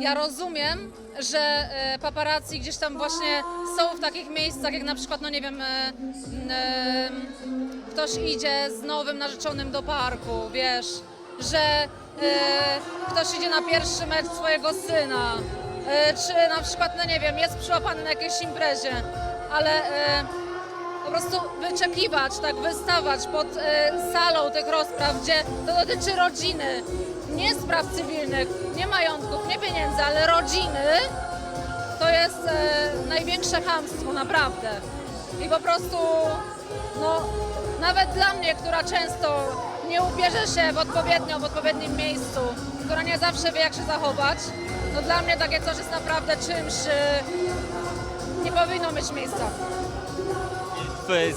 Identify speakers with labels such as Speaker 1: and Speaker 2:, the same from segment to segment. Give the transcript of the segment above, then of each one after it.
Speaker 1: ja rozumiem, że e, paparazzi gdzieś tam właśnie są w takich miejscach, jak na przykład, no nie wiem, e, e, ktoś idzie z nowym narzeczonym do parku, wiesz, że ktoś idzie na pierwszy mecz swojego syna, czy na przykład, no nie wiem, jest przyłapany na jakiejś imprezie, ale po prostu wyczekiwać, tak wystawać pod salą tych rozpraw, gdzie to dotyczy rodziny, nie spraw cywilnych, nie majątków, nie pieniędzy, ale rodziny, to jest e, największe chamstwo, naprawdę. I po prostu, no, nawet dla mnie, która często nie ubierze się w odpowiednio, w odpowiednim miejscu, która nie zawsze wie, jak się zachować, to dla mnie takie coś jest naprawdę czymś, e, nie powinno mieć miejsca.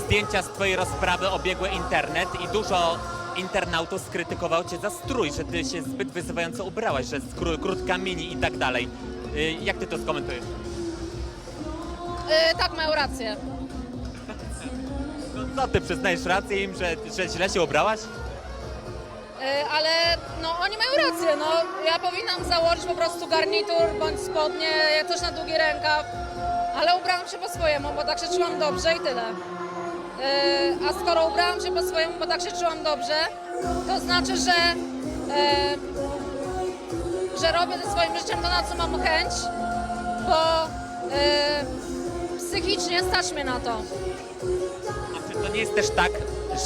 Speaker 2: Zdjęcia z twojej rozprawy obiegły internet i dużo internautów skrytykowało cię za strój, że ty się zbyt wyzywająco ubrałaś, że jest kró- krótka mini i tak dalej. Y, Jak ty to skomentujesz?
Speaker 1: E, tak, mają rację.
Speaker 2: No co ty, przyznajesz rację im, że, że źle się ubrałaś?
Speaker 1: E, ale no oni mają rację, no ja powinnam założyć po prostu garnitur bądź spodnie, jak coś na długi rękaw, ale ubrałam się po swojemu, bo tak się czułam dobrze i tyle. E, a skoro ubrałam się po swojemu, bo tak się czułam dobrze, to znaczy, że, e, że robię ze swoim życiem to, na co mam chęć, bo e, psychicznie stać mnie na to.
Speaker 2: A czy to nie jest też tak,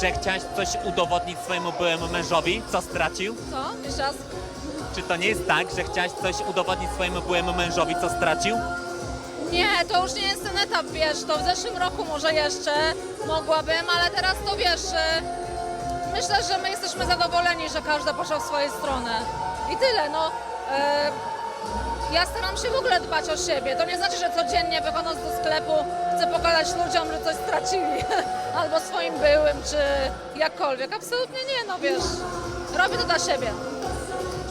Speaker 2: że chciałaś coś udowodnić swojemu byłemu mężowi, co stracił?
Speaker 1: Co? Jeszcze raz?
Speaker 2: Czy to nie jest tak, że chciałaś coś udowodnić swojemu byłemu mężowi, co stracił?
Speaker 1: Nie, to już nie jest ten etap, wiesz, to w zeszłym roku może jeszcze mogłabym, ale teraz to wiesz, e, myślę, że my jesteśmy zadowoleni, że każda poszła w swoją stronę. I tyle, no. E, ja staram się w ogóle dbać o siebie. To nie znaczy, że codziennie wychodząc do sklepu chcę pokazać ludziom, że coś stracili. Albo swoim byłym, czy jakkolwiek. Absolutnie nie, no wiesz. Robię to dla siebie.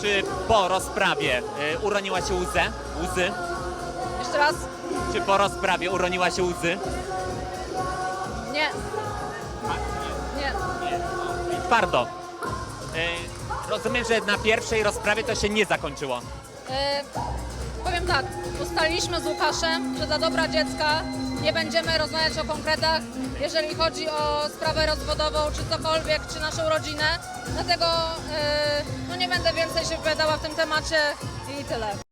Speaker 2: Czy po rozprawie y, uroniła się łzę? Łzy?
Speaker 1: Jeszcze raz?
Speaker 2: Czy po rozprawie uroniła się łzy?
Speaker 1: Nie. Nie.
Speaker 2: Twardo. Y, rozumiem, że na pierwszej rozprawie to się nie zakończyło.
Speaker 1: E, powiem tak, ustaliliśmy z Łukaszem, że dla dobra dziecka nie będziemy rozmawiać o konkretach, jeżeli chodzi o sprawę rozwodową, czy cokolwiek, czy naszą rodzinę. Dlatego e, no nie będę więcej się wypowiadała w tym temacie i tyle.